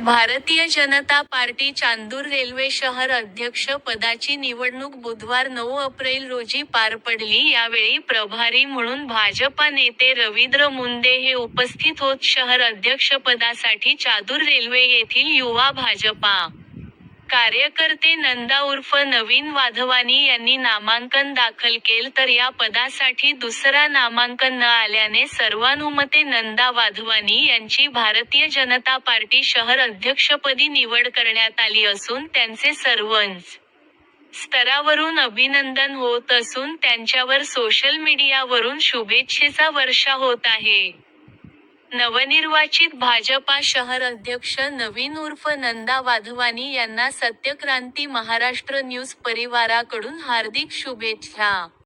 Bharatiya Janata party Chandur railway शहर अध्यक्ष पदाची निवडणूक बुधवार नऊ एप्रिल रोजी पार पडली. यावेळी प्रभारी म्हणून भाजपा नेते रवींद्र मुंदे हे उपस्थित होत शहर अध्यक्षपदासाठी चादूर रेल्वे येथील युवा भाजपा कार्यकर्ते नंदा उर्फ नवीन वाधवानी यांनी नामांकन दाखल केल तर या पदासाठी दुसरा नामांकन न आल्याने सर्वानुमते नंदा वाधवानी यांची भारतीय जनता पार्टी शहर अध्यक्षपदी निवड करण्यात आली असून त्यांचे सर्वच स्तरावरून अभिनंदन होत असून त्यांच्यावर सोशल मीडियावरून शुभेच्छेचा वर्षा होत आहे. नवनिर्वाचित भाजपा शहर अध्यक्ष नवीन उर्फ नंदा वाधवानी यांना सत्यक्रांती महाराष्ट्र न्यूज परिवाराकडून हार्दिक शुभेच्छा.